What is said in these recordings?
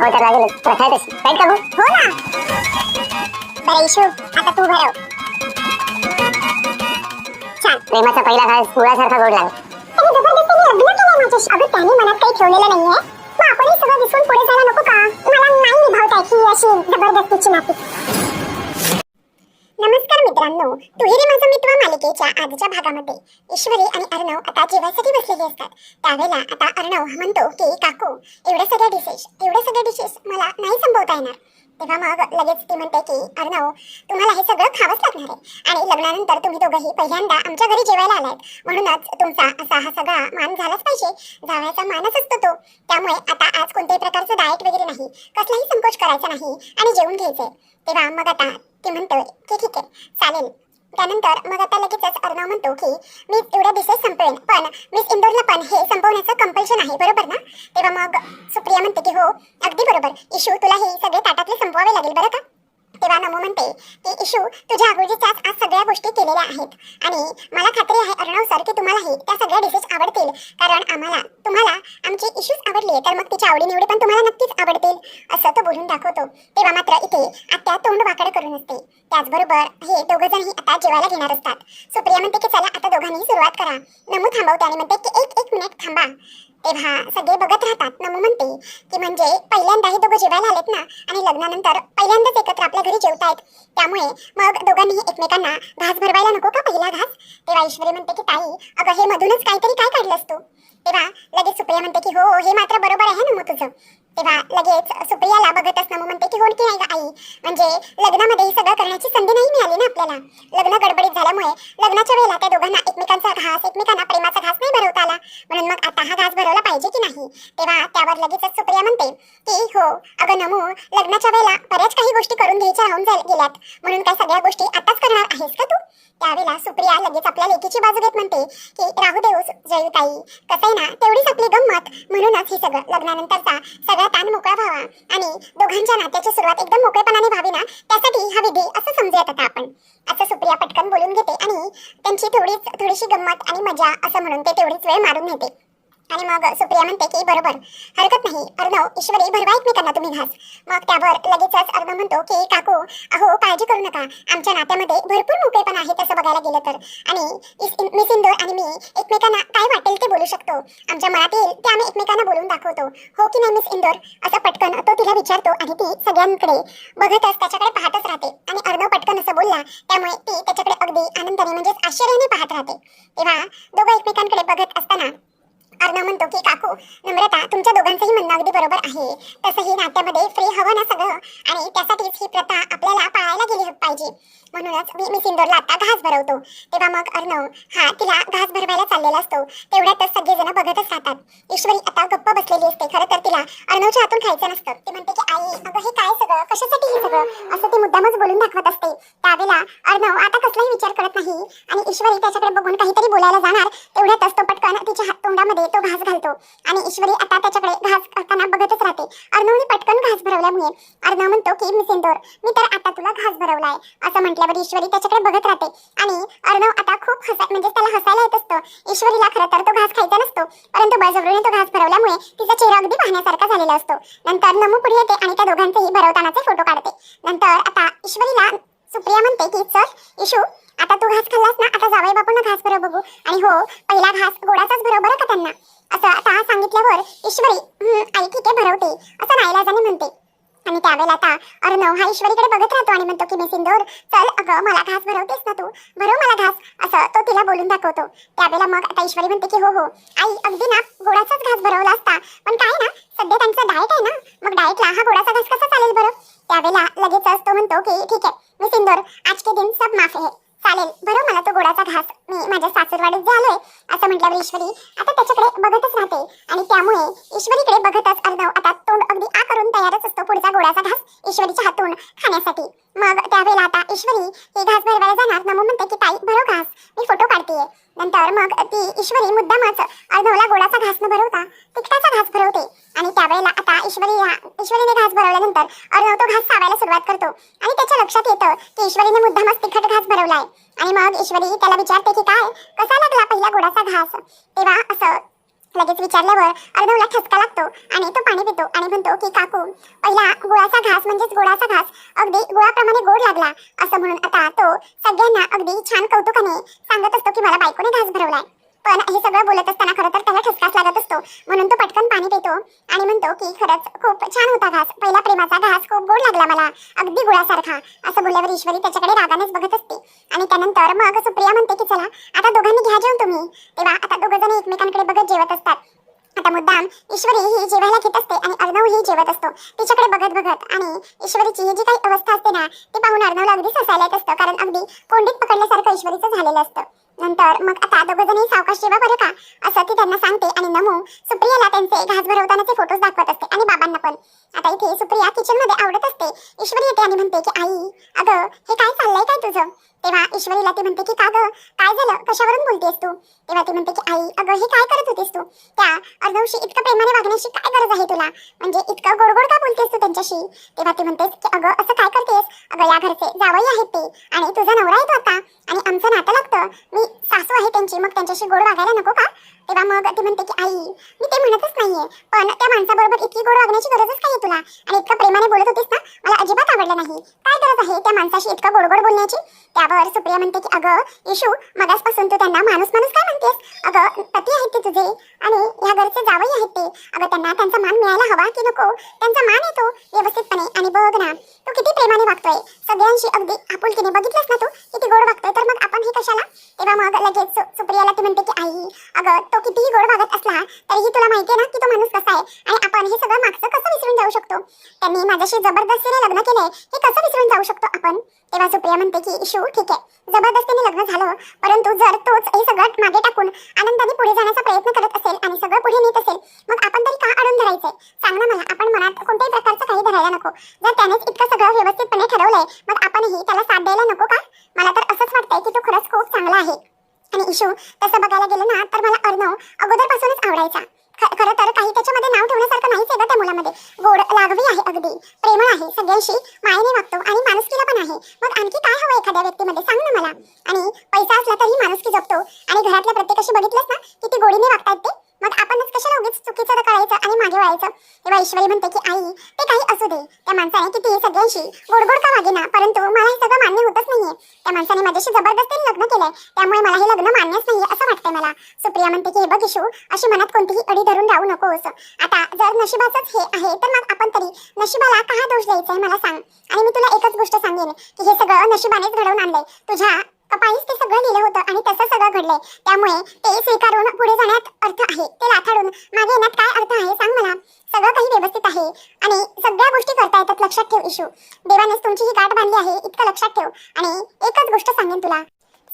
हो तर लागेल प्रथा आहे तशी राईट का भाऊ हो ना बरं इशू आता तू भरव छान प्रेमाचा पहिला घास गुळासारखा गोड लागला त्याने जबरदस्तीने लग्न केलंय माझ्याशी अगं त्याने मनात काही ठेवलेलं नाहीये मग आपणही सगळं विसरून पुढे जायला नको का मला नाही निभावता ही अशी जबरदस्तीची नाती नमस्कार मित्रांनो तुहेरी माझं मित्र मालिकेच्या आजच्या भागामध्ये. ईश्वरी आणि अर्णव आता जेवायसाठी बसलेले असतात. त्यावेळेला आता अर्णव म्हणतो की काकू एवढ्या सगळ्या डिशेस एवढ्या सगळ्या डिशेस मला नाही संभवता येणार. तेव्हा मग लगेच ती म्हणते की अर्णव हो, तुम्हाला हे सगळं खावंच लागणार आहे. आणि लग्नानंतर तुम्ही दोघंही पहिल्यांदा आमच्या घरी जेवायला आलात. म्हणूनच तुमचा असा हा सगळा मान झालाच पाहिजे. जावयाचा मानच असतो तो. त्यामुळे आता आज कोणत्याही प्रकारचं डाएट वगैरे नाही. कसलाही संकोच करायचा नाही. आणि जेवून घ्यायचंय. तेव्हा मग आता ते म्हणतोय की ठीक आहे. चालेल. त्यानंतर मग आता लगेचच अर्णव म्हणतो की मी एवढ्या डिशेस संपवेन पण मिस इंदोरला पण हे संपवण्याचं कंपल्शन आहे बरोबर ना? तेव्हा मग सुप्रिया म्हणते की हो अगदी बरोबर. इशू तुला हे सगळे ताटातले संपवावे लागेल बरं का? तेव्हा नमो म्हणते की इशू तुझ्या आगोजीच्याच आज सगळ्या गोष्टी केलेल्या आहेत. आणि मला खात्री आहे अर्णव सर की तुम्हालाही त्या सगळ्या डिशेस आवडतील. कारण आम्हाला तुम्हाला आमची इशूज आवडली तर मग तिच्या आवडीनिवडी पण तुम्हाला नक्कीच आवडतील. असं तो बोलून दाखवतो. तेव्हा मात्र इथे आत्या तोंड वाकड करून असते. त्याचबरोबर हे दोघं जणही आता जेवायला घेणार असतात. सुप्रिया म्हणते की चला आता दोघांनी सुरुवात करा. नमू थांबवते आणि म्हणते की एक एक मिनिट थांबा. तेव्हा सगळे बघत राहतात. नमू म्हणते की म्हणजे पहिल्यांदा हे दोघं जेवायला आलेत ना आणि लग्नानंतर पहिल्यांदाच एकत्र आपल्या घरी जेवतायत. त्यामुळे मग दोघांनी एकमेकांना घास भरवायला नको का पहिला घास? तेव्हा ईश्वरी म्हणते की ताई अगं हे मधूनच काहीतरी काय काढलंस तू? तेव्हा लगेच सुप्रिया म्हणते की हो, हो हे मात्र बरोबर आहे ना मग तुझं. तेव्हा लगेच सुप्रियाला बघत असणं म्हणते की हो की नाही आई. म्हणजे लग्नामध्ये ही सगळं करण्याची संधी नाही मिळाली ना आपल्याला. लग्न गडबडीत झाल्यामुळे लग्नाच्या वेळेला त्या दोघांना एकमेकांचा घास एकमेकांना प्रेमाचा घास नाही भरवता आला. म्हणून मग आता हा घास भरवला पाहिजे की नाही? तेव्हा त्यावर लगेचच सुप्रिया म्हणते की हो अगं नमू लग्नाच्या वेळेला बऱ्याच काही गोष्टी करून घ्यायच्या राहून गेल्यात. म्हणून काय सगळ्या गोष्टी आताच करणार आहेस का तू? त्यावेळेला सुप्रिया लगेच आपल्या लेकीची बाजू घेत म्हणते की राहू देऊ जयुताई. कसं ना तेवढीच आपली गंमत. म्हणूनच हे सगळं लग्नानंतरचा सगळा ताण मोकळा व्हावा. आणि दोघांच्या नात्याची सुरुवात एकदम मोकळेपणाने व्हावी ना त्यासाठी हा विधी असं समजूयात आता आपण. असं सुप्रिया पटकन बोलून घेते आणि त्यांची थोडीच थोडीशी गंमत आणि मजा असं म्हणून ते तेवढीच वेळ मारून घेते आणि मग सुप्रिया म्हणते की बरोबर. हरकत नाही. अर्णव ईश्वरी भरवा एकमेकांना तुम्ही घास. मग त्यावर लगेचच अर्णव म्हणतो की काकू अहो काळजी करू नका. आमच्या नात्यामध्ये भरपूर मोकळेपण आहे तसं बघायला गेलं तर. आणि इस- मिस इंदोर आणि मी एकमेकांना काय वाटेल ते बोलू शकतो. आमच्या मनात येईल ते आम्ही एकमेकांना बोलून दाखवतो. हो की नाही मिस इंदोर? असं पटकन तो तिला विचारतो आणि ती सगळ्यांकडे बघतच त्याच्याकडे पाहतच राहते. आणि अर्णव पटकन असं बोलला. त्यामुळे ती त्याच्याकडे अगदी आनंदाने म्हणजेच आश्चर्याने पाहत राहते. तेव्हा दोघं एकमेकांकडे बघत असताना अर्णव म्हणतो की काकू नम्रता तुमच्या दोघांचंही म्हणणं अगदी बरोबर आहे. तसंही नाट्यामध्ये फ्री हवं ना सगळं? आणि त्यासाठीच ही प्रथा आपल्या पाहिजे. म्हणूनच मी मी सिंदूरला आता घास भरवतो. तेव्हा मग अर्णव हा तिला घास भरवायला चाललेला असतो. तेवढ्यातच सगळेजण बघतच राहतात. ईश्वरी आता गप्प बसलेली असते खरं तर तिला. अर्णवच्या हातून खायचं नसतं. ते म्हणते की आई अगं हे काय सगळं? कशासाठी हे सगळं? असं ती मुद्दामच बोलून दाखवत असते. त्यावेळेला अर्णव आता कसलाही विचार करत नाही आणि ईश्वरी त्याच्याकडे बघून काहीतरी बोलायला जाणार तेवढ्यातच तो पटकन तिच्या हात तोंडामध्ये तो घास घालतो आणि ईश्वरी आता त्याच्याकडे घास करताना बघतच राहते. अर्णवने पटकन घास भरवल्यामुळे अर्णव म्हणतो की मी सिंदूर मी तर आता तुला घास भरवलाय. असं म्हटल्यावर ईश्वरी त्याच्याकडे बघत राहते. आणि अर्णव आता खूप हसा म्हणजे त्याला हसायला येत असतो. ईश्वरीला खरं तर तो घास खायचा नसतो. परंतु बळजबरीने तो घास भरवल्यामुळे तिचा चेहरा अगदी पाहण्यासारखा झालेला असतो. नंतर नमू पुढे येते आणि त्या दोघांचेही भरवतानाचे फोटो काढते. नंतर आता ईश्वरीला सुप्रिया म्हणते की चल इशू आता तू घास खाल्लास ना आता जावई बापूंना घास भरव बघू. आणि हो पहिला घास गोडाचाच भरव बरं का त्यांना? असं आता सांगितल्यावर ईश्वरी आई ठीक आहे भरवते. असं नाईलाजाने म्हणते. आणि त्यावेळेला आता अर्णव हा ईश्वरीकडे बघत राहतो आणि म्हणतो की मी सिंदूर चल अगं मला घास भरवतेस ना तू भरव मला घास असं तो तिला बोलून दाखवतो. त्यावेळेला मग आता ईश्वरी म्हणते की हो हो आई अगदी ना गोडाचाच घास भरवला असता पण काय ना सध्या त्यांचा डाएट आहे ना मग डाएटला हा गोडाचा घास कसा चालेल बरं? त्यावेळेला लगेचच तो म्हणतो की ठीक आहे मी सिंदूर आज के दिन सब माफ है चालेल. बरं मला तो गोडाचा घास मी माझ्या सासूरवाडीत जे आलोय असं म्हटल्यावर ईश्वरी आता त्याच्याकडे बघतच राहते. आणि त्यामुळे ईश्वरीकडे बघतच अर्णव आता तोंड अगदी आ करून तयारच असतो पुढचा गोडाचा घास ईश्वरीच्या हातून खाण्यासाठी. मग त्यावेळेला आता ईश्वरी हे घास भरवायला जाणार. नमो म्हणते की ताई भरो घास. मी फोटो काढतेय नंतर मग ती ईश्वरी मुद्दामच अर्णवला गोडाचा घास न भरवता तिखटाचा घास भरवते. आणि त्यावेळेला ईश्वरी ईश्वरीने घास भरवल्यानंतर अर्णव तो घास चावायला सुरुवात करतो. आणि त्याच्या लक्षात येतं की ईश्वरीने मुद्दामच तिखट घास भरवलाय. आणि मग ईश्वरी त्याला विचारते की काय? कसा लागला पहिला गोडाचा घास? तेव्हा असं लगेच विचारल्यावर अर्णवला ठसका लागतो आणि तो पाणी पितो आणि म्हणतो की काकू पहिला गुळाचा घास म्हणजेच गोडाचा घास अगदी गुळाप्रमाणे गोड लागला. असं म्हणून आता तो सगळ्यांना अगदी छान कौतुकाने सांगत असतो की मला बायकोने घास भरवलाय. पण हे सगळं बोलत असताना खरं तर त्याला ठसकाच लागत असतो. म्हणून तो पटकन पाणी पितो आणि म्हणतो की खरंच खूप छान होता घास. पहिला प्रेमाचा घास खूप गोड लागला मला. अगदी गुळासारखा. असं बोलल्यावर ईश्वरी त्याच्याकडे रागानेच बघत असते. आणि त्यानंतर मग सुप्रिया म्हणते की चला आता दोघांनी घ्या जेवण तुम्ही. तेव्हा आता दोघं जण एकमेकांकडे बघत जेवत असतात. आता मुद्दाम ईश्वरी ही जेवायला घेत असते आणि अर्णव ही जेवत असतो. तिच्याकडे बघत बघत आणि ईश्वरीची ही जी काही अवस्था असते ना ती पाहून अर्णवला अगदी ससायला येत असतं. कारण अगदी कोंडीत पकडल्यासारखं ईश्वरीचं झालेलं असतं. नंतर मग आता दोघंजणी सावकाश जेवा बरं का? असं ती त्यांना सांगते आणि नमू सुप्रियाला त्यांचे घास भरवतानाचे फोटोज दाखवत असते आणि बाबांना पण. आता इथे सुप्रिया किचनमध्ये आवडत असते. ईश्वरी येते आणि म्हणते की आई अगं हे काय चाललंय काय तुझं? तेव्हा ईश्वरीला ती म्हणते की का गं? काय झालं? कशावरून बोलतेस तू? तेव्हा ती म्हणते की आई अगं हे काय करत होतीस तू? त्या अर्धवशी इतकं प्रेमाने वागण्याची काय गरज आहे तुला? म्हणजे इतकं गोडगोड का बोलतेस तू त्यांच्याशी? तेव्हा ती म्हणतेस की अगं असं काय करतेस? अगं या घरचे जावई आहेत ते आणि तुझा नवरा येतो आता आणि त्यांचं नातं लागतं. मी सासू आहे त्यांची मग त्यांच्याशी गोड वागायला नको का? तेव्हा मग ती म्हणते की आई मी ते म्हणतच नाहीये पण त्या माणसाबरोबर इतकी गोड वागण्याची गरजच काय तुला. आणि इतकं प्रेमाने बोलत होतीस ना मला अजिबात आवडलं नाही. काय गरज आहे त्या माणसाशी इतकं गोडगोड बोलण्याची? त्यावर सुप्रिया म्हणते की अगं येशू मगासपासून तू त्यांना माणूस माणूस काय म्हणतेस? अगं पती आहेत ते तुझे. आणि ह्या घरचे जावई आहेत ते. अगं त्यांना त्यांचा मान मिळायला हवा की नको? त्यांचा मान येतो व्यवस्थितपणे. आणि बघ ना तू किती प्रेमाने वागतोय. सगळ्यांशी अगदी आपुलकीने बघितलंस ना तू? किती गोड वागतोय. तर मग आपण हे कशाला? तेव्हा मग लगेच सुप्रियाला ती म्हणते की आई अगं तो कितीही गोड वागत असला तरीही तुला माहितीये ना की तो माणूस कसा आहे? आणि आपण हे सगळं मागचं कसं विसरून जाऊ शकतो? त्यांनी माझ्याशी जबरदस्तीने लग्न केले हे कसं विसरून जाऊ शकतो आपण? तेव्हा सुप्रिया म्हणते की इशू ठीक आहे. जबरदस्तीने लग्न झालं परंतु जर तोच हे सगळं मागे टाकून आनंदाने पुढे जाण्याचा प्रयत्न करत असेल आणि सगळं पुढे नेत असेल मग आपण तरी का अडून धरायचंय? सांग ना मला आपण मनात कोणत्याही प्रकारचं काही धरायला नको. जर त्यानेच इतकं सगळं व्यवस्थितपणे ठरवलंय मग आपणही त्याला साथ द्यायला नको का? मला तर असंच वाटतंय की तो खरंच खूप चांगला आहे. आणि इशू तसं बघायला गेलं ना तर मला अर्णव अगोदरपासूनच आवडायचा. खरं तर काही त्याच्यामध्ये नाव ठेवण्यासारखं नाहीच आहे त्या मुलामध्ये. गोड लागवी आहे अगदी. प्रेमळ आहे सगळ्यांशी. मायेने वागतो आणि माणुसकीला पण आहे. मग आणखी काय हवं एखाद्या व्यक्तीमध्ये? सांग ना मला. आणि पैसा असला तरी माणुसकी जपतो. आणि घरातल्या प्रत्येकाशी बघितलंस ना किती गोडीने वागतायत ते? मग आपणच कशाला उगीच चुकीचं करायचं आणि मागे वळायचं? तेव्हा ईश्वरी म्हणते की आई ते काही असू दे. त्या माणसाने किती सगळ्यांशी गोडगोड का वागेना? परंतु मला हे सगळं मान्य होतच नाहीये. त्या माणसाने माझ्याशी जबरदस्तीने लग्न केलंय. त्यामुळे मला हे लग्न मान्यच नाहीये असं वाटतंय मला. सुप्रिया म्हणते की हे बघ इशू अशी मनात कोणतीही अडी धरून राहू नकोस. आता जर नशिबाचंच हे आहे तर मग आपण तरी नशिबाला का दोष द्यायचा आहे? मला सांग. आणि मी तुला एकच गोष्ट सांगेन की हे सगळं नशिबानेच घडवून आणलंय. तुझ्या कपाळीस ते सगळं लिहिलं होतं आणि तसं सगळं घडलंय. त्यामुळे ते स्वीकारून पुढे जाण्यात अर्थ आहे. ते लाथाडून मागे येण्यात काय अर्थ आहे सांग मला. सगळं काही व्यवस्थित आहे आणि सगळ्या गोष्टी करता येतात. लक्षात ठेव इशू. देवानेच तुमची ही गाठ बांधली आहे इतकं लक्षात ठेव. आणि एकच गोष्ट सांगेन तुला.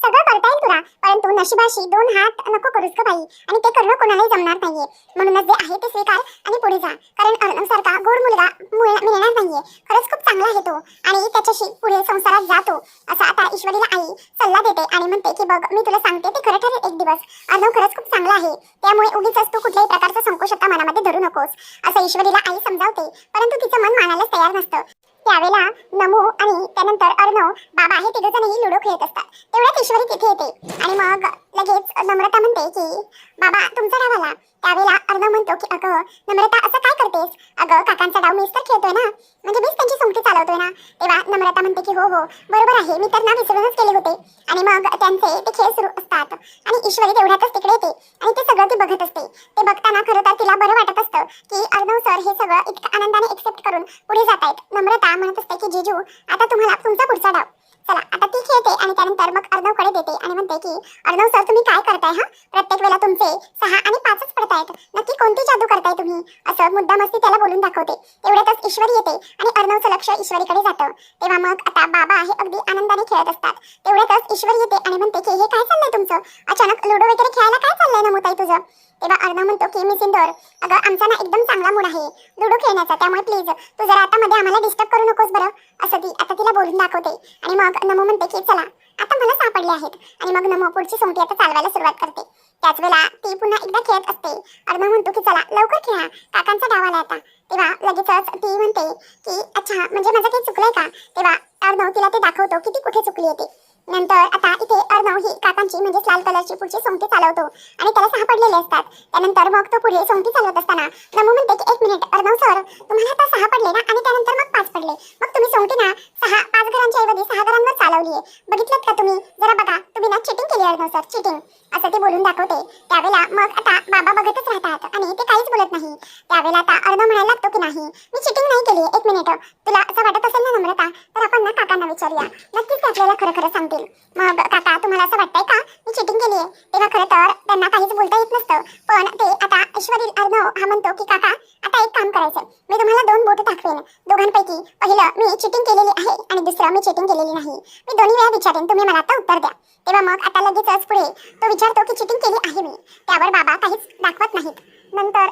सगळं करता येईल तुला. परंतु नशिबाशी दोन हात नको करूस ग बाई. आणि ते करणं कोणालाही जमणार नाहीये. म्हणूनच जे आहे ते स्वीकार आणि पुढे जा. कारण अर्णव सारखा गोड मुलगा मिळणार नाहीये. खरंच खूप चांगला आहे तो. आणि त्याच्याशी पुढे संसारात जातो असा आता ईश्वरीला आई सल्ला देते आणि म्हणते की बघ मी तुला सांगते ते खरं ठरेल एक दिवस. अर्णव खरंच खूप चांगला आहे. त्यामुळे उगीच तू कुठल्याही प्रकारचा संकोच आता मनामध्ये धरू नकोस. असं ईश्वरीला आई समजावते. परंतु तिचं मन मानायलाच तयार नसतं. त्यावेळेला नमो आणि त्यानंतर अर्णव बाबा हे तिघ जणही लुडो खेळत असतात. तेवढ्यात ईश्वरी तिथे येते. आणि मग लगेच नम्रता म्हणते की बाबा तुमचा डाव आला. त्यावेळेला अर्णव म्हणतो की अगं नम्रता असं काय करतेस? अगं काकांचा डाव मीच तर खेळतोय ना? म्हणजे मीच त्यांची सुमटी चालवतोय ना? तेव्हा नम्रता म्हणते की हो हो बरोबर आहे. मी तर ना विसरूनच केले होते. आणि मग त्यांचे ते खेळ सुरू असतात. आणि ईश्वरी तेवढ्यातच तिकडे येते. आणि ते सगळं ती बघत असते. ते बघताना खरं तर तिला बरं वाटत असतं की अर्णव सर हे सगळं इतकं आनंदाने एक्सेप्ट करून पुढे जात आहेत नम्रता म्हणत असते की जेजू आता तुम्हाला तुमचा पुढचा डाव. चला आता ती खेळते आणि त्यानंतर मग अर्णवकडे देते आणि म्हणते की अर्णव सर तुम्ही काय करताय हा? प्रत्येक वेळेला तुमचे सहा आणि पाचच पडतायत. नक्की कोणती जादू करताय तुम्ही? असं मुद्दा मस्ती त्याला बोलून दाखवते. तेवढ्यातच ईश्वरी येते आणि अर्णवचं लक्ष ईश्वरीकडे जातं. तेव्हा मग आता बाबा हे अगदी आनंदाने खेळत असतात. तेवढ्यातच ईश्वरी येते आणि म्हणते की हे काय चाललंय तुमचं? अचानक लुडो वगैरे खेळायला काय चाललंय नमुताई तुझं? तेव्हा अर्णव म्हणतो की मिस इंदोर अगं आमचा ना एकदम चांगला मूड आहे. लुडो खेळण्याचा त्यामुळे प्लीज तू जरा आता मध्ये आम्हाला डिस्टर्ब करू नकोस बरं. असं ती आता तिला बोलून दाखवते. आणि मग नमो म्हणते की चला आता मला सापडले आहेत. आणि मग नमो पुढची सोंगटी आता चालवायला सुरुवात करते. त्याच वेळेला ती पुन्हा एकदा खेळत असते. अर्णव म्हणतो की चला लवकर खेळा. काकांचा डाव आला आता. तेव्हा लगेचच ती म्हणते की अच्छा म्हणजे माझं काही चुकलंय का? तेव्हा अर्णव तिला ते दाखवतो की ती कुठे चुकली होती. नंतर आता इथे अर्णव ही काकांची म्हणजे लाल कलरची पुढची सोंगटी चालवतो. आणि त्याला सहा पडलेले असतात. त्यानंतर मग तो पुढे सोंगटी चालवत असताना नमू म्हणते की एक मिनिट अर्णव सर तुम्हाला आता सहा पडले ना? आणि त्यानंतर मग पाच पडले. मग तुम्ही सोंगटी ना सहा पाच घरांच्या ऐवजी सहा घरांवर चालवली बघितलं का तुम्ही? जरा बघा. तुम्ही ना चिटिंग केली अर्णव सर चिटिंग असं ते बोलून दाखवते. त्यावेळेला मग आता बाबा बघतच राहतात आणि ते काहीच बोलत नाही. त्यावेळेला आता अर्णव म्हणायला लागतो की नाही मी चिटिंग नाही केली एक मिनिट. तुला असं वाटत असेल ना नम्रता तर आपण ना काकांना विचारूया. नक्कीच ते आपल्याला खरं खरं सांगते असतील मग काका तुम्हाला असं वाटतंय का? मी चिटिंग केली आहे तेव्हा खरं तर त्यांना काहीच बोलता येत नसतं. पण ते आता ईश्वरी अर्णव हा म्हणतो की काका आता एक काम करायचं मी तुम्हाला दोन बोट दाखवेन. दोघांपैकी पहिलं मी चिटिंग केलेली आहे आणि दुसरं मी चिटिंग केलेली नाही. मी दोन्ही वेळा विचारेन तुम्ही मला आता उत्तर द्या. तेव्हा मग आता लगेचच पुढे तो विचारतो की चिटिंग केली आहे मी? त्यावर बाबा काहीच दाखवत नाहीत. नंतर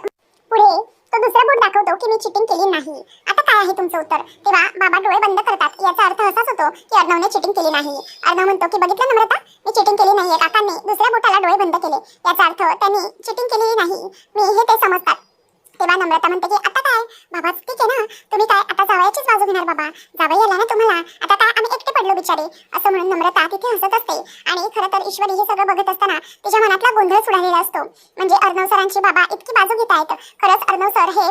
पुढे तो दुसरा बोट दाखवतो की मी चिटिंग केली नाही. आता आहे तुमचं उत्तर. तेव्हा बाबा डोळे बंद करतात. याचा अर्थ असाच होतो की अर्णवने चिटिंग केली नाही. अर्णव म्हणतो की बघितलं नम्रता? मी चिटिंग केली नाहीये. काकांनी दुसऱ्या बोटाला डोळे बंद केले. याचा अर्थ त्यांनी चिटिंग केलेली नाही. मी हे ते समजतात. तेव्हा नम्रता म्हणते की आता काय? बाबा ठीक आहे ना? तुम्ही काय आता जावयाचीच बाजू घेणार बाबा. जावई आला ना तुम्हाला? आता काय? आम्ही एकटे पडलो बिचारे. असं म्हणून नम्रता तिथे हसत असते. आणि खरं तर ईश्वरी हे सगळं बघत असताना तिच्या मनातला गोंधळ सुडालेला असतो. म्हणजे अर्णव सरांची बाबा इतकी बाजू घेत आहेत. खरंच अर्णव सर हे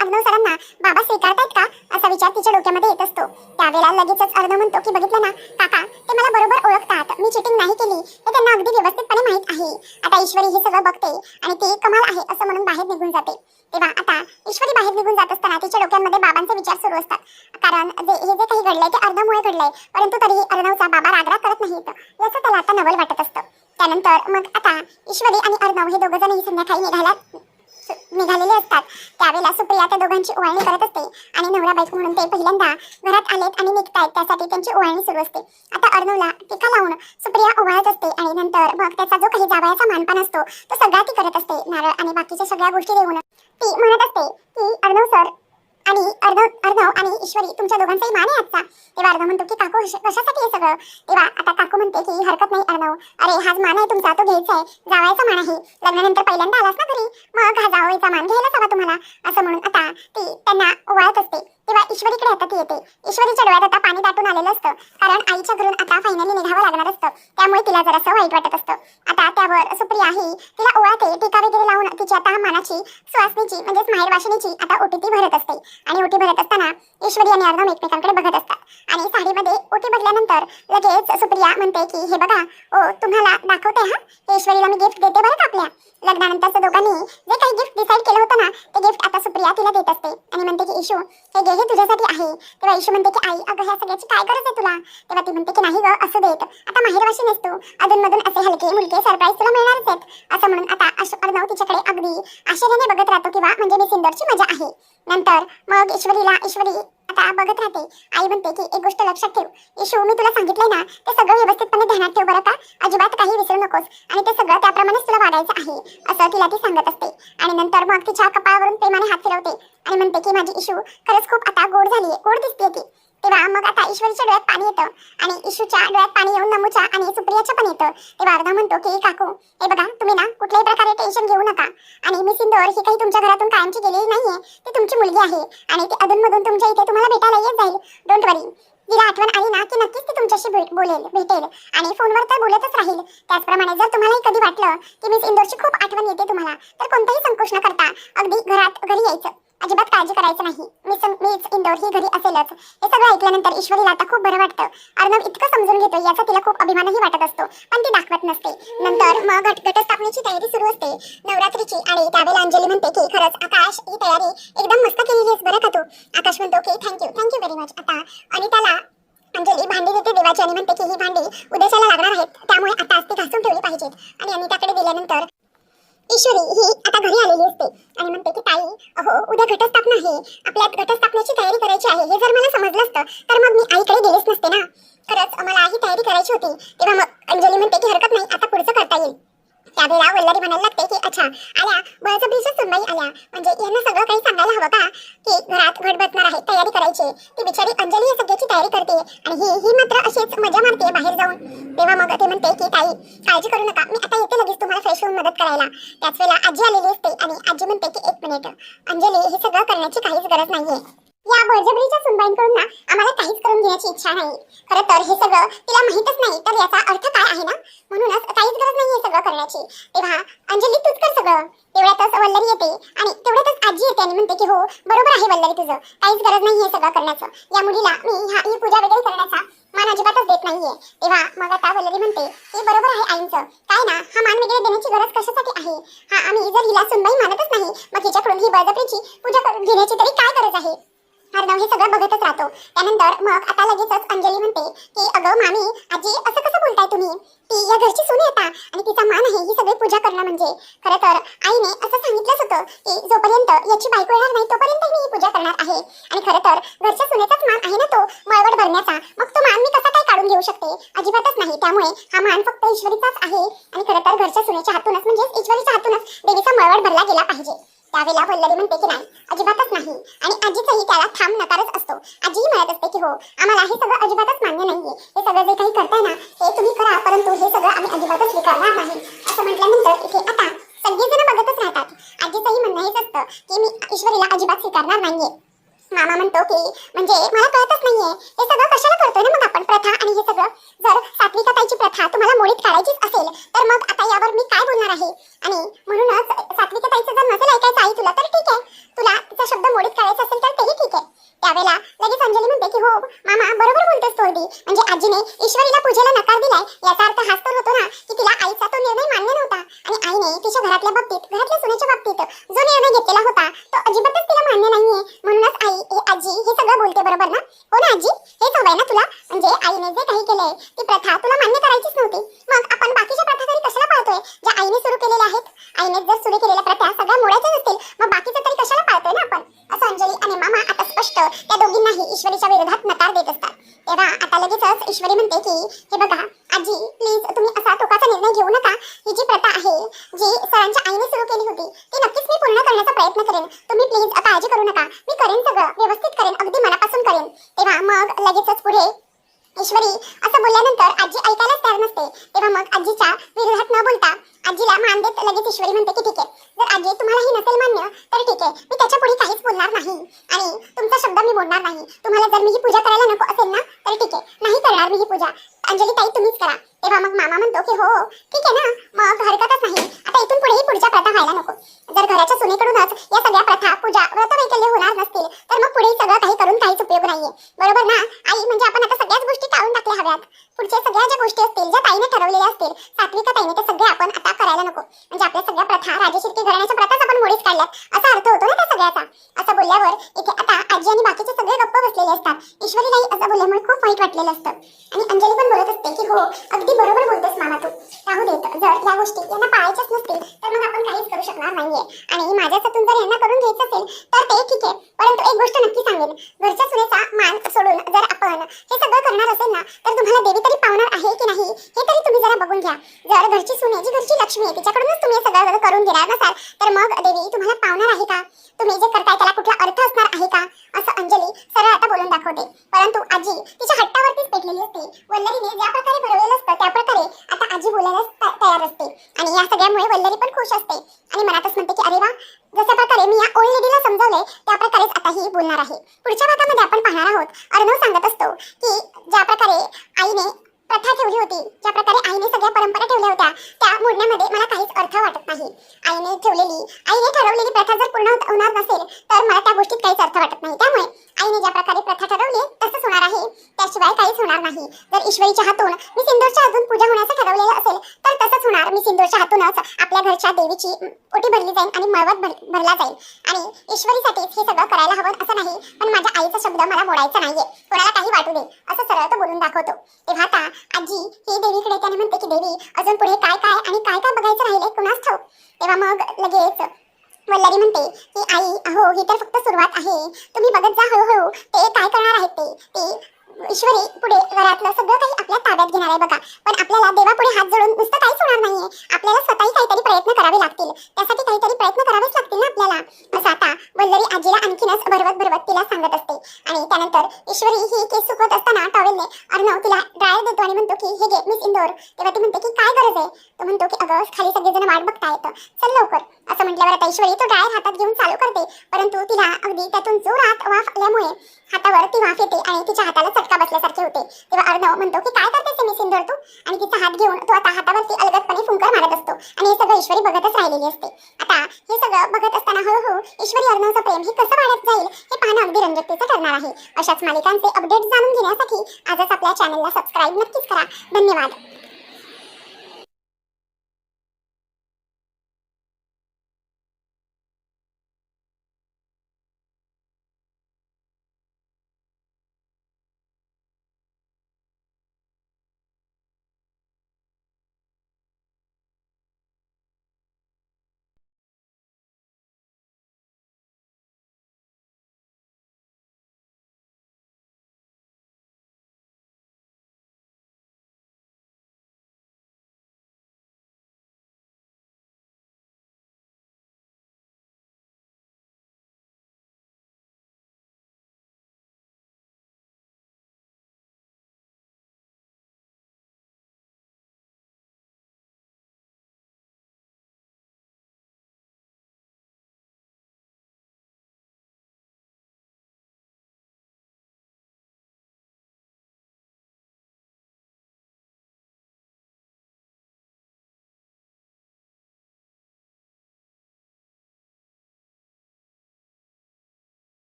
अर्णव सरांना बाबा स्वीकारतायत का? असा विचार तिच्या डोक्यामध्ये येत असतो. त्यावेळेला लगेचच अर्णव म्हणतो की बघितलं ना? काका ते मला बरोबर ओळखतात. मी चिटिंग नाही केली. हे त्यांना अगदी व्यवस्थितपणे माहीत आहे. आता ईश्वरी हे सगळं बघते आणि ती कमाल आहे असं म्हणून बाहेर निघून जाते. तेव्हा आता ईश्वरी बाहेर निघून जात असताना तिच्या डोक्यांमध्ये बाबांचे विचार सुरू असतात. कारण जे हे जे काही घडलंय ते अर्धमुळे घडलंय परंतु तरी अर्णवचा बाबा रागराग करत नाहीत. याचं त्याला आता नवल वाटत असतं. त्यानंतर मग आता ईश्वरी आणि अर्णव हे दोघं जणही संध्याकाळी निघाला निघालेले असतात. त्यावेळेला सुप्रिया त्या दोघांची ओळणी करत असते आणि नवरा बायको म्हणून ते पहिल्यांदा घरात आलेत आणि निघतायत. त्यासाठी त्यांची ओळणी सुरू असते. आता अर्णवला टीका लावून सुप्रिया ओवाळत असते आणि नंतर मग त्याचा जो काही जावयाचा मानपान असतो तो सगळा ती करत असते. नारळ आणि बाकीच्या सगळ्या गोष्टी देऊन ती म्हणत असते की अर्णव सर आणि अर्णव अर्णव हो, आणि ईश्वरी तुमच्या दोघांचाही मान आहे आजचा. तेव्हा अर्णव म्हणतो की काकू कशासाठी हे सगळं? तेव्हा आता काकू म्हणते की हरकत नाही अर्णव हो. अरे हाच मान आहे तुमचा तो घ्यायचा आहे. जावायचा मान आहे. लग्नानंतर पहिल्यांदा आलास ना घरी? मग हा जावयाचा मान घ्यायलाच हवा तुम्हाला. असं म्हणून आता ती त्यांना ओवाळत असते. तेव्हा ईश्वरीकडे आता ती येते. ईश्वरीच्या डोळ्यात आता पाणी दाटून आलेलं असतं. कारण आईच्या घरून आता फायनली निघावं लागणार असतं. त्यामुळे तिला जरासं वाईट वाटत असतं. आता त्यावर सुप्रिया ही तिला ओळखते टीका वगैरे लावून तिची आता मानाची सुवासनीची म्हणजेच माहेर वाशिनीची आता ओटीती भरत असते. आणि ओटी भरत असताना ईश्वरी आणि अर्णव एकमेकांकडे बघत असतात. आणि साडीमध्ये ओटी भरल्यानंतर लगेच सुप्रिया म्हणते की हे बघा ओ तुम्हाला दाखवते हा? हे ईश्वरीला मी गिफ्ट देते बरं का आपल्या? लग्नानंतरचं दोघांनी जे काही गिफ्ट डिसाईड केलं होतं ना ते गिफ्ट आता सुप्रिया तिला देत असते. आणि म्हणते की इशू हे गे हे तुझ्यासाठी आहे. तेव्हा इशू म्हणते की आई अगं ह्या सगळ्याची काय गरज आहे तुला? तेव्हा ती म्हणते की नाही ग असं देत. आता माहेरवाशी नसतो अधूनमधून असे हलके मुलके सरप्राईज तुला मिळणारच आहेत. असं म्हणून आता अर्णव तिच्याकडे अगदी आश्चर्याने बघत राहतो किंवा म्हणजे मी सिंदरची मजा आहे. नंतर मग ईश्वरीला ईश्वरी आता बघत राहते. आई म्हणते की एक गोष्ट लक्षात ठेव. येशू मी तुला सांगितलंय ना ते सगळं व्यवस्थितपणे ध्यानात ठेव बरं का. अजिबात काही विसरू नकोस. आणि ते सगळं त्याप्रमाणेच तुला वागायचं आहे असं तिला ती सांगत असते. आणि नंतर मग तिच्या कपाळावरून प्रेमाने हात फिरवते. आणि म्हणते की माझी इशू खरंच खूप आता गोड झाली गोड दिसते ती. तेव्हा मग आता ईश्वरीच्या डोळ्यात पाणी येतं आणि इशूच्या डोळ्यात पाणी येऊन नमूच्या आणि सुप्रियाच्या पण येतं. तेव्हा अर्धा म्हणतो की काकू हे बघा तुम्ही ना कुठल्याही प्रकारे टेन्शन घेऊ नका. आणि मी सिंदोर ही काही तुमच्या घरातून कायमची गेलेली नाहीये. ती तुमची मुलगी आहे आणि ती अधूनमधून तुमच्या इथे तुम्हाला भेटायला येत जाईल. डोंट वरी तिला आठवण आली ना की नक्कीच ती तुमच्याशी भेट बोलेल भेटेल. आणि फोनवर तर बोलतच राहील. त्याचप्रमाणे जर तुम्हालाही कधी वाटलं की मिस इंदोरची खूप आठवण येते तुम्हाला तर कोणताही संकोच न करता अगदी घरात घरी यायचं. अजिबात काळजी करायचं नाही. इंदोर ही घरी असेलच. हे सगळं ऐकल्यानंतर ईश्वरीला आता खूप बरं वाटतं. अर्णव इतकं समजून घेतो याचा तिला खूप अभिमानही वाटत असतो. पण ती दाखवत नसते. नंतर मग घट घटस्थापनेची तयारी सुरू असते. नवरात्रीची आणि त्यावेळेला अंजली म्हणते की खरंच आकाश ही तयारी एकदम मस्त केलेली आहेस बरं का तू? आकाश म्हणतो की थँक्यू थँक्यू व्हेरी मच आता आणि त्याला अंजली भांडी देते देवाची आणि म्हणते की ही भांडी उद्याच्याला लागणार आहेत. त्यामुळे आता असते घासून ठेवली पाहिजेत. आणि अनिताकडे दिल्यानंतर ईश्वरी ही आता घरी आलेली असते. आणि म्हणते की ताई अहो उद्या घटस्थापना आहे. आपल्या घटस्थापनेची तयारी करायची आहे. हे जर मला समजलं असतं तर मग मी आईकडे गेलेच नसते ना. खरंच मला ही तयारी करायची होती. तेव्हा मग अंजली म्हणते की हरकत नाही आता पुढचं करता येईल. त्यावेळेला वल्लरी म्हणायला लागते की अच्छा आल्या बळजबरीच्या सुनबाई आल्या. म्हणजे यांना सगळं काही सांगायला हवं का? की घरात घट बसणार आहे तयारी करायची ती बिचारी अंजली या सगळ्याची तयारी करते आणि ही ही मात्र अशीच मजा मारते बाहेर जाऊन. तेव्हा मग ते म्हणते की ताई काळजी करू नका. मी आता येते लगेच तुम्हाला फ्रेश होऊन मदत करायला. त्याच वेळेला आजी आलेली असते आणि आजी म्हणते की एक मिनिट. अंजली हे सगळं करण्याची काहीच गरज नाहीये. या बळजबरीच्या सुनबाईंकडून ना आम्हाला काहीच करून घेण्याची इच्छा नाही. खरं तर हे सगळं तिला माहीतच नाही तर याचा अर्थ काय आहे ना? म्हणूनच काहीच गरज नाही हे सगळं करण्याची. तेव्हा अंजली तूच कर सगळं. तेवढ्यातच वल्लरी येते आणि तेवढ्यातच आजी येते आणि म्हणते की हो बरोबर आहे वल्लरी तुझं. काहीच गरज नाही हे सगळं करण्याचं. या मुलीला मी ह्या ही पूजा वगैरे करण्याचा मान अजिबातच देत नाहीये. तेव्हा मग आता वल्लरी म्हणते हे बरोबर आहे आईंचं. काय ना हा मान वगैरे देण्याची गरज कशासाठी आहे? हा आम्ही जर हिला सुनबाई मानतच नाही मग हिच्याकडून ही बळजबरीची पूजा करून घेण्याची तरी काय गरज आहे? हरदम हे सगळं बघतच राहतो. त्यानंतर मग आता लगेचच अंजली म्हणते की अगं मामी आजी असं कसं बोलताय तुम्ही? ती या घरची सून येता आणि तिचा मान आहे ही सगळी पूजा करणं म्हणजे. खरं तर आईने असं सांगितलंच होतं की जोपर्यंत याची बायको येणार नाही तोपर्यंत मी ही पूजा करणार आहे. आणि खरं तर घरच्या सुनेचाच मान आहे ना तो मळवट भरण्याचा. मग तो मान मी कसा काय काढून घेऊ शकते? अजिबातच नाही. त्यामुळे हा मान फक्त ईश्वरीचाच आहे. आणि खरं तर घरच्या सुनेच्या हातूनच म्हणजेच ईश्वरीच्या हातूनच देवीचा मळवट भरला गेला पाहिजे. त्यावेळेला वल्लरी म्हणते की नाही अजिबातच नाही. आणि आजीचाही त्याला थांब नकारच असतो. आजीही म्हणत असते की हो आम्हाला हे सगळं अजिबातच मान्य नाहीये. हे सगळं जे काही करताय ना हे तुम्ही करा परंतु हे सगळं आम्ही अजिबातच स्वीकारणार नाही. असं म्हटल्यानंतर इथे आता सगळेजण बघतच राहतात. आजीचंही म्हणणं हेच असतं की मी ईश्वरीला अजिबात स्वीकारणार नाहीये. मामा म्हणतो की म्हणजे मला कळतच नाहीये. हे सगळं कशाला करतोय ना प्रथा आणि हे सगळं जर सात्विकाताईची प्रथा तुम्हाला मोडीत काढायचीच असेल तर मग आता यावर मी काय बोलणार आहे? आणि म्हणूनच सात्विकाताईचं जर नसेल ऐकायचं आई तुला तर ठीक आहे. तुला तिचा शब्द मोडीत काढायचा असेल तर तेही ठीक आहे. त्यावेळेला लगेच अंजली म्हणते की हो मामा बरोबर बोलतेस तोरडी म्हणजे आजीने ईश्वरीला पूजेला नकार दिलाय. याचा अर्थ हाच तर होतो ना की तिला आईचा तो निर्णय मान्य नव्हता. आणि आईने तिच्या घरातल्या बाबतीत घरातल्या सुनेच्या बाबतीत जो निर्णय घेतलेला होता तो अजिबातच तिला मान्य नाहीये. म्हणूनच आई आजी हे सगळं बोलते बरोबर ना? हो ना आजी? हेच हवंय ना तुला? म्हणजे आईने जे काही केलंय ती प्रथा तुला मान्य करायचीच नव्हती. मग आपण बाकीच्या प्रथा तरी कशाला पाळतोय? ज्या आईने सुरू केलेल्या आहेत. आईने जर सुरू केलेल्या प्रथा सगळ्या मोडायच्या असतील मग बाकीचं तरी कशाला पाळतोय ना आपण? असं अंजली आणि मामा आता स्पष्ट त्या दोघींनाही ईश्वरीच्या विरोधात नकार देत असतात. तेव्हा आता लगेचच ईश्वरी म्हणते की हे बघा आजी प्लीज तुम्ही असा टोकाचा निर्णय घेऊ नका. ही जी प्रथा आहे जी सरांच्या आईने सुरू केली होती ती नक्कीच मी पूर्ण करण्याचा प्रयत्न करेन. तुम्ही प्लीज काळजी करू नका. मी करेन सगळं व्यवस्थित करेन अगदी मनापासून करेन. तेव्हा मग लगेचच पुढे ईश्वरी असं बोलल्यानंतर आजी ऐकायलाच तयार नसते. तेव्हा मग आजीच्या विरोधात न बोलता आजीला मान देत लगेच ईश्वरी म्हणते की ठीक आहे. जर आजी तुम्हाला हे नसेल मान्य तर ठीक आहे. मी त्याच्या पुढे काहीच बोलणार नाही. आणि तुमचा शब्द मी बोलणार नाही. तुम्हाला जर मी ही पूजा करायला नको असेल ना तर ठीक आहे. नाही करणार मी ही पूजा. अंजली ताई तुम्हीच करा. तेव्हा मग मामा म्हणतो की हो ठीक आहे ना. मग हरकतच नाही. आता इथून पुढे ही पुढच्या प्रथा व्हायला नको. जर घराच्या सुनेकडूनच या सगळ्या प्रथा पूजा व्रत वैकल्य होणार नसतील तर मग पुढे सगळं काही करून काहीच उपयोग नाहीये. बरोबर ना? आई म्हणजे आपण आता सगळ्याच गोष्टी टाळून टाकल्या. हव्यात पुढच्या सगळ्या ज्या गोष्टी असतील ज्या ताईने ठरवलेल्या असतील सात्विका ताईने त्या सगळ्या आपण आता करायला नको. म्हणजे आपल्या सगळ्या प्रथा राजशिर्के घराण्याच्या प्रथाच आपण मोडीच काढल्यात. असा अर्थ होतो ना त्या सगळ्याचा. असं बोलल्यावर इथे आता आजी आणि बाकीचे सगळे गप्प बसलेले असतात. ईश्वरीलाही असं बोलल्यामुळे खूप वाईट वाटलेलं असतं. आणि अंजली पण बोलत असते की हो अगदी बरोबर बोलतेस मामा तू. राहू देत जर या गोष्टी यांना पाळायच्याच नसतील तर मग आपण काहीच करू शकणार नाहीये. आणि माझ्याच्यातून जर यांना करून घ्यायचं असेल तर ते ठीक आहे. परंतु एक गोष्ट नक्की सांगेन. घरच्या सुनेचा मान सोडून जर आपण हे सगळं करणार असेल ना तर तुम्हाला देवी तरी पावणार आहे की नाही हे तरी तुम्ही जरा बघून घ्या. जर घरची सुने जी घरची लक्ष्मी आहे तिच्याकडूनच तुम्ही सगळं जर करून घेणार नसाल तर मग देवी तुम्हाला पावणार आहे का? तुम्ही जे करताय त्याला कुठला अर्थ असणार आहे का? असं अंजली सरळ आता बोलून दाखवते. परंतु आजी तिच्या हट्टावरतीच पेटलेली असते. वल्लरीने ज्या प्रकारे भरवलेलं असतं त्या प्रकारे आता आजी बोलायला तयार असते. आणि या सगळ्यामुळे वल्लरी पण खुश असते. आणि मनातच म्हणते की अरे वा जशा प्रकारे मी या ओल्ड लेडीला समजावलंय त्या प्रकारेच आता ही बोलणार आहे. पुढच्या भागामध्ये आपण पाहणार आहोत. अर्णव सांगत असतो की ज्या प्रकारे आईने प्रथा ठेवली होती. ज्या प्रकारे आईने सगळ्या परंपरा ठेवल्या होत्या त्या मोडण्यामध्ये मला काहीच अर्थ वाटत नाही. आईने ठेवलेली आईने ठरवलेली प्रथा जर पूर्ण होणार नसेल तर मला त्या गोष्टीत काहीच अर्थ वाटत नाही. त्यामुळे आईने ज्या प्रकारे प्रथा ठरवली तसंच होणार आहे. त्याशिवाय काहीच होणार नाही. जर ईश्वरीच्या हातून मी सिंदूरच्या हातून पूजा होण्याचं ठरवलेलं असेल तर तसंच होणार. मी सिंदूरच्या हातूनच आपल्या घरच्या देवीची अं, ओटी भरली जाईल आणि मळवत भरला जाईल. आणि ईश्वरीसाठीच हे सगळं करायला हवं असं नाही पण माझ्या आईचा शब्द मला बोलायचा नाहीये. कोणाला काही वाटू दे असं सरळ तो बोलून दाखवतो. तेव्हा आता आजी ही देवीकडे त्याने म्हणते की देवी अजून पुढे काय काय आणि काय काय बघायचं राहिले कुणास ठाऊ तेव्हा मग लगेच वल्लरी म्हणते की आई अहो ही तर फक्त सुरुवात आहे. तुम्ही बघत जा हळूहळू. ते काय करणार आहेत ते? ते ईश्वरी पुढे घरातलं सगळं काही आपल्या ताब्यात घेणार आहे बघा. पण आपल्याला देवापुढे हात जोडून नुसतं काहीच होणार नाहीये. आपल्याला स्वतःही काहीतरी प्रयत्न करावे लागतील. त्यासाठी काहीतरी प्रयत्न करावेच लागतील ना आपल्याला? असं आता वल्लरी आजीला आणखीनच भरवत भरवत तिला सांगत असते. आणि त्यानंतर ईश्वरी ही केस सुकवत असताना टॉवेलने अर्णव तिला ड्रायर देतो आणि म्हणतो की हे घे मिस इंदोर. तेव्हा ती म्हणते की काय गरज आहे? तो म्हणतो की अगं खाली सगळेजण वाट बघतायत. चल लवकर. असं म्हटल्यावर आता ईश्वरी तो ड्रायर हातात घेऊन चालू करते. परंतु तिला अगदी त्यातून जोरात वाफ आल्यामुळे हातावर ती वाफ येते आणि तिच्या हाताला चटका बसल्यासारखे होते. तेव्हा अर्णव म्हणतो की काय करतेस मी सिंदूर तू? आणि तिचा हात घेऊन तो आता हातावरती अलगदपणे फुंकर मारत असतो. आणि हे सगळं ईश्वरी बघतच राहिलेली असते. आता हे सगळं बघत असताना हळूहळू ईश्वरी अर्णवचं प्रेम हे कसं वाढत जाईल हे पाहणं अगदी रंजकतेचं ठरणार आहे. अशाच मालिकांचे अपडेट जाणून घेण्यासाठी आजच आपल्या चॅनलला सबस्क्राईब नक्कीच करा. धन्यवाद.